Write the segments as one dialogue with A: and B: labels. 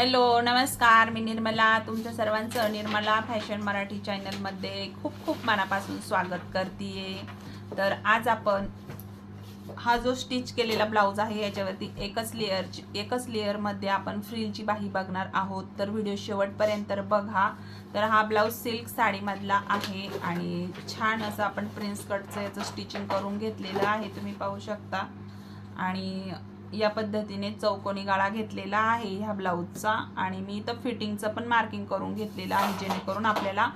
A: Hello नमस्कार. मी निर्मला तुमच्या सर्वांचं निर्मला फॅशन मराठी चॅनलमध्ये खूप खूप मनापासून स्वागत करते तर आज आपण हा जो स्टिच केलेला ब्लाऊज आहे याच्यावरती एकच लेअरची एकच लेअरमध्ये आपण फ्रिलची बाही बघणार आहोत. तर व्हिडिओ शेवटपर्यंत बघा. तर हा ब्लाऊज सिल्क साडीमधला आहे आणि छान असं आपण प्रिन्स कटचं याचं स्टिचिंग करून घेतलेलं आहे तुम्ही पाहू शकता. आणि या पद्धतीने चौकोनी गाळा घेतलेला आहे ह्या ब्लाऊजचा. आणि मी इथं फिटिंगचं पण मार्किंग करून घेतलेलं आहे जेणेकरून आपल्याला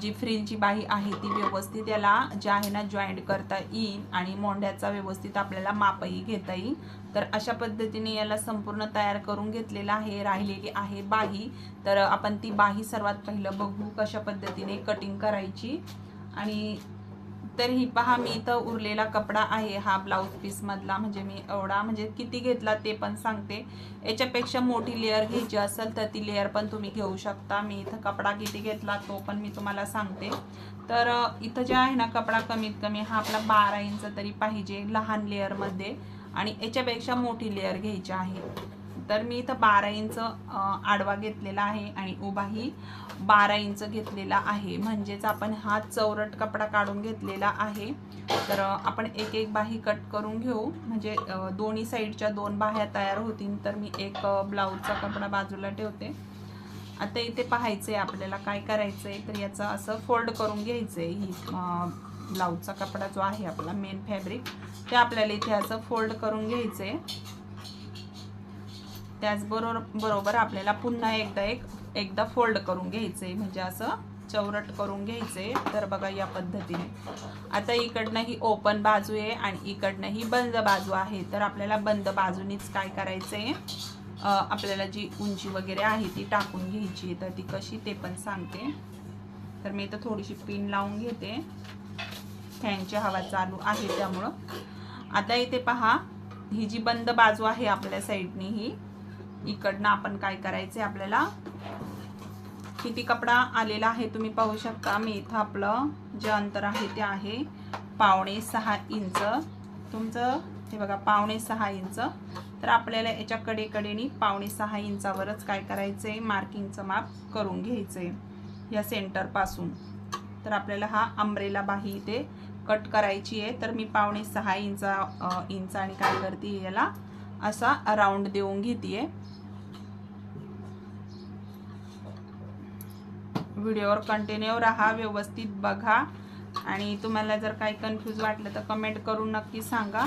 A: जी फ्रिलची बाही आहे ती व्यवस्थित याला जे आहे ना जॉईंट करता येईल आणि मोंढ्याचा व्यवस्थित आपल्याला मापही घेता येईल. तर अशा पद्धतीने याला संपूर्ण तयार करून घेतलेला आहे राहिलेली आहे बाही. तर आपण ती बाही सर्वात पहिलं बघू कशा पद्धतीने कटिंग करायची. आणि तर ही पहा मी इथं उरलेला कपडा आहे हा ब्लाऊज पीसमधला म्हणजे मी एवढा म्हणजे किती घेतला ते पण सांगते. याच्यापेक्षा मोठी लेअर घ्यायची असेल तर ती लेअर पण तुम्ही घेऊ शकता. मी इथं कपडा किती घेतला तो पण मी तुम्हाला सांगते. तर इथं जे आहे ना कपडा कमीत कमी हा आपला बारा इंच तरी पाहिजे लहान लेअरमध्ये आणि याच्यापेक्षा मोठी लेअर घ्यायची आहे. तर मी इथं बारा इंच आडवा घेतलेला आहे आणि उभाही बारा इंच घेतलेला आहे. म्हणजेच आपण हा चौरट कपडा काढून घेतलेला आहे. तर आपण एक एक बाही कट करून घेऊ. म्हणजे दोन्ही साईडच्या दोन बाह्या तयार होतील तर मी एक ब्लाऊजचा कपडा बाजूला ठेवते. आता इथे पाहायचंय आपल्याला काय करायचंय तर याचं असं फोल्ड करून घ्यायचंय. ही ब्लाऊजचा कपडा जो आहे आपला मेन फॅब्रिक ते आपल्याला इथे असं फोल्ड करून घ्यायचंय. त्याचबरोबर बरोबर आपल्याला पुन्हा एकदा एक एकदा फोल्ड करून घ्यायचं आहे म्हणजे असं चौरट करून घ्यायचे तर बघा या पद्धतीने. आता इकडनं ही ओपन बाजू आहे आणि इकडनं ही बंद बाजू आहे. तर आपल्याला बंद बाजूनीच काय करायचंय? आहे आपल्याला जी उंची वगैरे आहे ती टाकून घ्यायची आहे. तर ती कशी ते पण सांगते. तर मी इथं थोडीशी पिन लावून घेते. फॅनची हवा चालू आहे त्यामुळं. आता इथे पहा ही जी बंद बाजू आहे आपल्या साईडनी ही इकडनं आपण काय करायचंय आपल्याला? किती कपडा आलेला आहे तुम्ही पाहू शकता. मी इथं आपलं जे अंतर आहे ते आहे पावणे सहा इंच. तुमचं हे बघा पावणे सहा इंच. तर आपल्याला याच्या कडेकडेनी पावणे सहा इंचावरच काय करायचंय? मार्किंगचं माप करून घ्यायचंय या सेंटरपासून तर आपल्याला हा अंब्रेला बाही इथे कट करायची आहे. तर मी पावणे सहा इंचा इंच आणि काय करते याला असा राऊंड देऊन घेते व्हिडिओवर कंटिन्यू राहा व्यवस्थित बघा. आणि तुम्हाला जर काही कन्फ्यूज वाटलं तर कमेंट करून नक्की सांगा.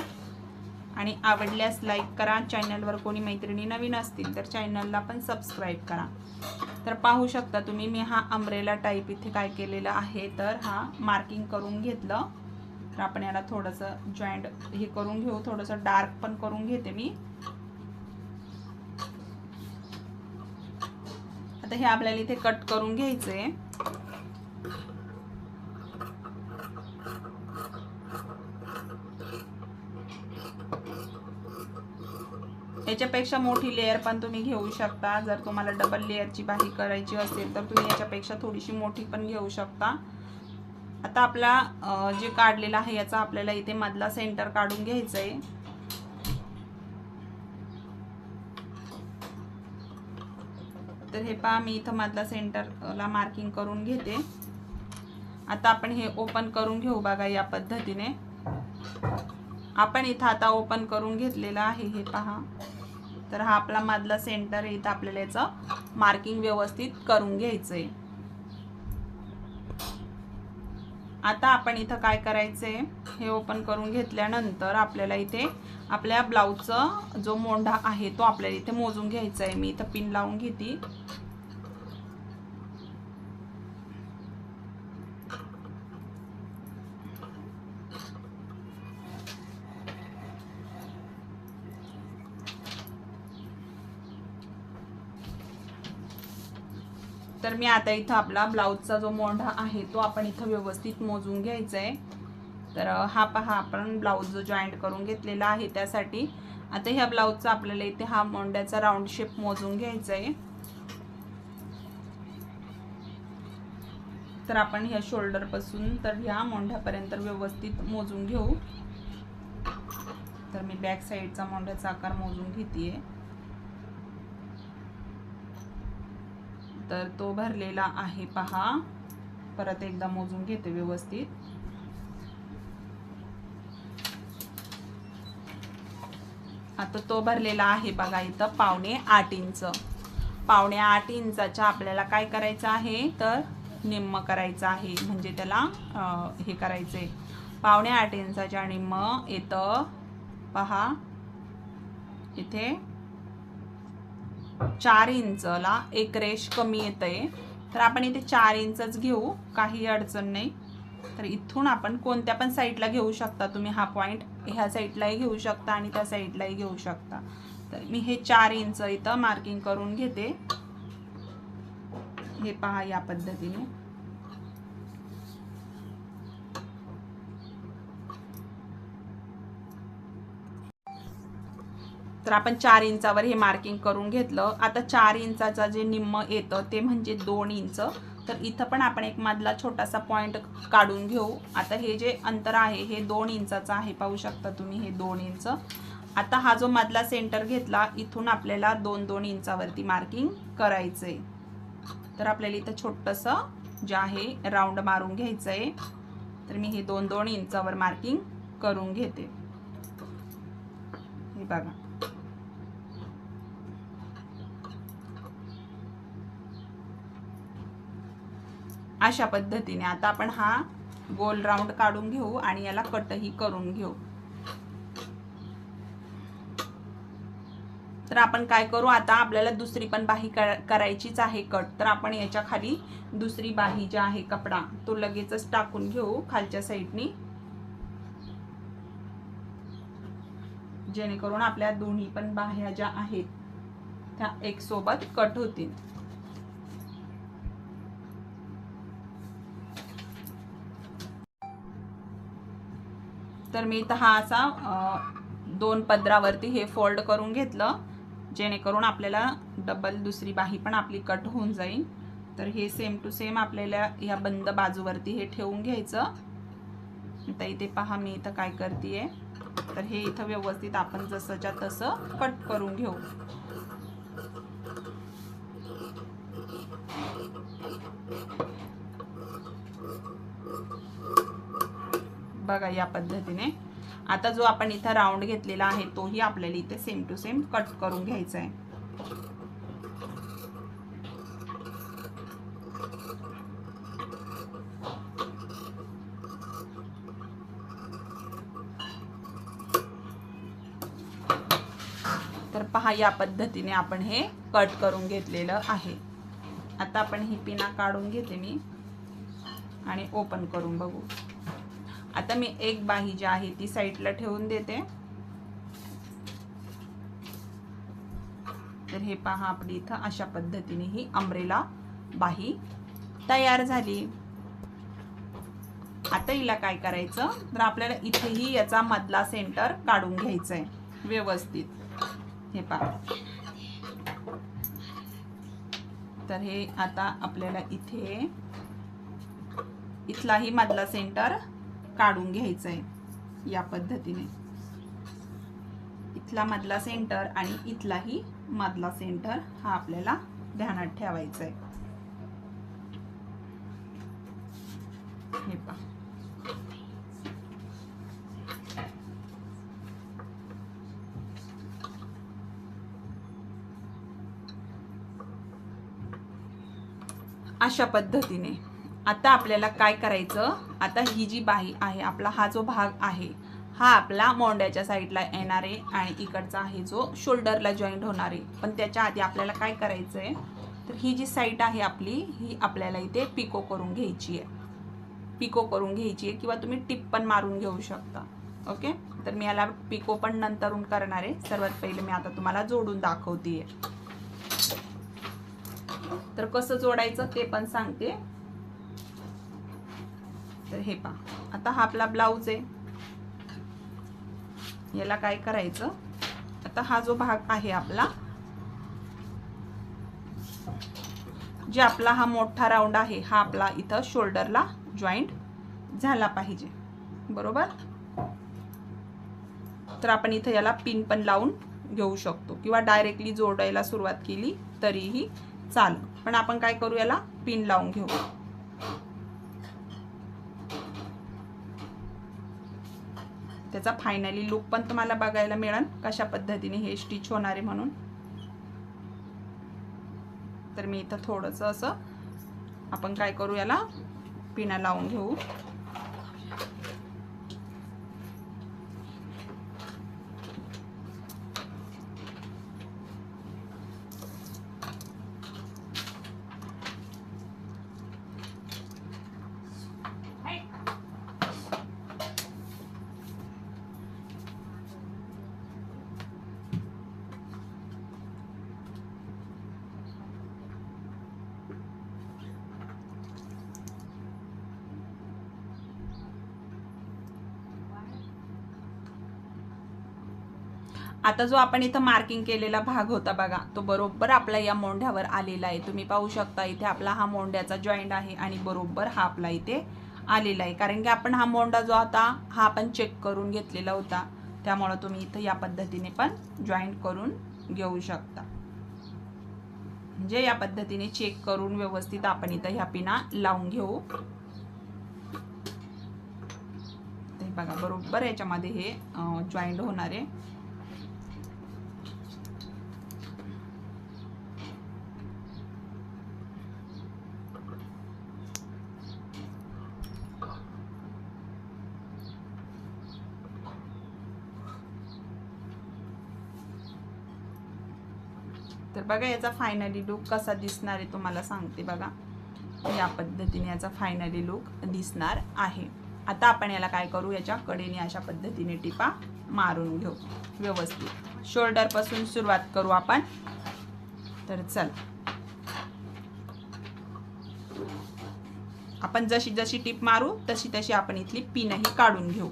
A: आणि आवडल्यास लाईक करा. चॅनलवर कोणी मैत्रिणी नवीन असतील तर चॅनलला पण सबस्क्राईब करा. तर पाहू शकता तुम्ही मी हा अम्ब्रेला टाईप इथे काय केलेला आहे. तर हा मार्किंग करून घेतलं. तर आपण याला थोडंसं जॉईंट हे करून घेऊ थोडंसं डार्क पण करून घेते मी. आता हे आपल्याला इथे कट करून घ्यायचंय. याच्यापेक्षा मोठी लेअर पण तुम्ही घेऊ शकता. जर तुम्हाला डबल लेअरची बाही करायची असेल तर तुम्ही याच्यापेक्षा थोडीशी मोठी पण घेऊ शकता. आता आपला जे काढलेला आहे याचा आपल्याला इथे मधला सेंटर काढून घ्यायचा आहे तर हे पहा मी इथं मधला सेंटरला मार्किंग करून घेते. आता आपण हे ओपन करून घेऊ बघा या पद्धतीने. आपण इथं आता ओपन करून घेतलेलं आहे हे पहा. तर हा आपला मधला सेंटर इथं आपल्याला याचं मार्किंग व्यवस्थित करून घ्यायचं आहे आता आपण इथं काय करायचंय हे ओपन करून घेतल्यानंतर आपल्याला इथे आपल्या ब्लाऊजचा जो मोंढा आहे तो आपल्याला इथे मोजून घ्यायचा आहे मी इथं पिन लावून घेते. तर मी आता इथं आपला ब्लाऊजचा जो मोंढा आहे तो आपण इथं व्यवस्थित मोजून घ्यायचा आहे तर हा पहा आपण ब्लाऊज जो जॉईंट करून घेतलेला आहे त्यासाठी. आता ह्या ब्लाऊजचा आपल्याला इथे हा मोंढ्याचा राऊंड शेप मोजून घ्यायचा आहे तर आपण ह्या शोल्डरपासून तर ह्या मोंढ्यापर्यंत व्यवस्थित मोजून घेऊ. तर मी बॅक साईडचा मोंढ्याचा आकार मोजून घेते तर तो भरलेला आहे पहा. परत एकदा मोजून घेते व्यवस्थित. आता तो भरलेला आहे बघा इथं पावणे आठ इंच. पावणे आठ इंचाच्या आपल्याला काय करायचं आहे? तर निम्म करायचं आहे म्हणजे त्याला हे करायचं आहे पावणे आठ इंचाच्या निम्म येतं पहा. इथे चार इंचला एक रेश कमी येते तर आपण इथे चार इंचच घेऊ काही अडचण नाही. तर इथून आपण कोणत्या पण साईडला घेऊ शकता तुम्ही हा पॉईंट ह्या साईडलाही घेऊ शकता आणि त्या साईडलाही घेऊ शकता. तर मी हे चार इंच इथं मार्किंग करून घेते. हे पहा या पद्धतीने. तर आपण चार इंचावर हे मार्किंग करून घेतलं. आता चार इंचाचं जे निम्म येतं ते म्हणजे दोन इंच. तर इथं पण आपण एक मधला छोटासा पॉईंट काढून घेऊ. आता हे जे अंतर आहे हे दोन इंचाचं आहे. पाहू शकता तुम्ही हे दोन इंच. आता हा जो मधला सेंटर घेतला इथून आपल्याला दोन दोन इंचावरती मार्किंग करायचंय. तर आपल्याला इथं छोटंसं जे आहे राऊंड मारून घ्यायचं आहे तर मी हे दोन दोन इंचावर मार्किंग करून घेते. हे बघा. अशा पद्धतीने. आता आपण हा गोल राऊंड काढून घेऊ आणि याला कटही करून घेऊ. तर आपण काय करू? आता आपल्याला दुसरी पण बाही करायचीच आहे कट. तर आपण याच्या खाली दुसरी बाही जी आहे कपडा तो लगेचच टाकून घेऊ खालच्या साईडनी जेणेकरून आपल्या दोन्ही पण बाह्या ज्या आहेत त्या एक सोबत कट होतील. तर मी इथं हा असा दोन पदरावरती हे फोल्ड करून घेतलं जेणेकरून आपल्याला डबल दुसरी बाही पण आपली कट होऊन जाईल. तर हे सेम टू सेम आपल्याला ह्या बंद बाजूवरती हे ठेवून घ्यायचं. आता इथे पहा मी इथं काय करते तर हे इथं व्यवस्थित आपण जसंच्या तसं कट करून घेऊ. बघा या पद्धतीने. आता जो आपण इथं राऊंड घेतलेला आहे तोही आपल्याला इथे सेम टू सेम कट करून घ्यायचा आहे. तर पहा या पद्धतीने आपण हे कट करून घेतलेलं आहे. आता आपण ही पिना काढून घेते मी आणि ओपन करून बघू. आता मी एक बाही जी आहे ती साईडला ठेवून देते. तर हे पहा आपली इथं अशा पद्धतीने ही अमरेला बाही तयार झाली. आता हिला काय करायचं? तर आपल्याला इथेही याचा मधला सेंटर काढून घ्यायचा आहे व्यवस्थित. हे पहा. तर हे आता आपल्याला इथे इथलाही मधला सेंटर काढून घ्यायचं आहे या पद्धतीने. इथला मधला सेंटर आणि इथलाही मधला सेंटर हा आपल्याला ध्यानात ठेवायचा आहे हे पहा. अशा पद्धतीने. आता आपल्याला काय करायचं? आता ही जी बाही आहे आपला हा जो भाग आहे हा आपला मोंड्याच्या साईडला येणार आहे आणि इकडचा आहे जो शोल्डरला जॉईंट होणार. आहे पण त्याच्या आधी आपल्याला काय करायचं आहे तर ही जी साईट आहे आपली ही आपल्याला इथे पिको करून घ्यायची आहे. पिको करून घ्यायची आहे किंवा तुम्ही टिप पण मारून घेऊ शकता. ओके? तर मी याला पिको पण नंतरून करणार आहे. सर्वात पहिले मी आता तुम्हाला जोडून दाखवते तर कसं जोडायचं ते पण सांगते. करायचं हे पहा. आता हा आपला ब्लाऊज आहे. याला काय करायचं? आता हा जो भाग आहे आपला जे आपला हा मोठा राऊंड आहे हा आपला इथं शोल्डरला जॉईंट झाला पाहिजे. बरोबर? तर आपण इथं याला पिन पण लावून घेऊ शकतो. किंवा डायरेक्टली जोडायला सुरुवात केली तरीही चालेल. पण आपण काय करू याला पिन लावून घेऊ. त्याचा फायनली लुक पण तुम्हाला बघायला मिळेल. कशा पद्धतीने हे स्टिच होणार आहे म्हणून. तर मी इथं थोडंसं असं आपण काय करू याला? पिना लावून घेऊ. आता जो आपण इथं मार्किंग केलेला भाग होता बघा तो बरोबर आपला या मोंढ्यावर आलेला आहे. तुम्ही पाहू शकता इथे आपला हा मोंढ्याचा जॉईंट आहे आणि बरोबर हा आपला इथे आलेला आहे. कारण की आपण हा मोंढा जो होता हा आपण चेक करून घेतलेला होता. त्यामुळं तुम्ही इथं या पद्धतीने पण जॉईंट करून घेऊ शकता. म्हणजे या पद्धतीने चेक करून व्यवस्थित आपण इथं ह्या पिना लावून घेऊ. ते बघा बरोबर याच्यामध्ये हे जॉईंट होणार आहे. तर बघा याचा फायनली लुक कसा दिसणार आहे तुम्हाला सांगते बघा. या पद्धतीने याचा फायनली लुक दिसणार आहे. आता आपण याला काय करू? याच्या कडेने अशा पद्धतीने टिपा मारून घेऊ. व्यवस्थित. शोल्डरपासून सुरुवात करू आपण. तर चल. आपण जशी जशी टिप मारू तशी तशी आपण इथली पिनही काढून घेऊ.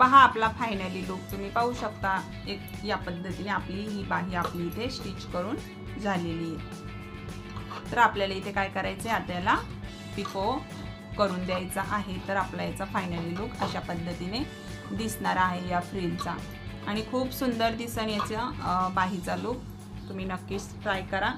A: पहा आपला फायनली लुक तुम्ही पाहू शकता एक या पद्धतीने आपली ही बाही आपली इथे स्टिच करून झालेली आहे. तर आपल्याला इथे काय करायचं आहे आता याला पिको करून द्यायचा आहे. तर आपला याचा फायनली लुक अशा पद्धतीने दिसणार आहे या फ्रीलचा आणि खूप सुंदर दिसन याचा बाहीचा लुक तुम्ही नक्कीच ट्राय करा.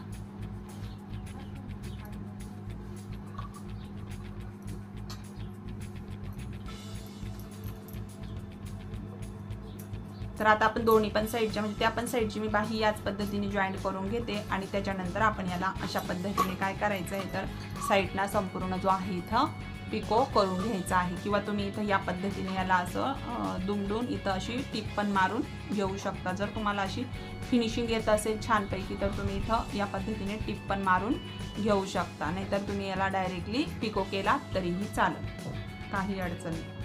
A: तर आता आपण दोन्ही पण साईडच्या म्हणजे त्या पण साईडची मी बाही याच पद्धतीने जॉईंट करून घेते आणि त्याच्यानंतर आपण याला अशा पद्धतीने काय करायचं आहे तर साईडना संपूर्ण जो आहे इथं पिको करून घ्यायचा आहे. किंवा तुम्ही इथं या पद्धतीने याला असं दुमडून इथं अशी टिप पण मारून घेऊ शकता. जर तुम्हाला अशी फिनिशिंग येत असेल छानपैकी तर तुम्ही इथं या पद्धतीने टिप पण मारून घेऊ शकता. नाहीतर तुम्ही याला डायरेक्टली पिको केला तरीही चालेल. काही अडचण नाही.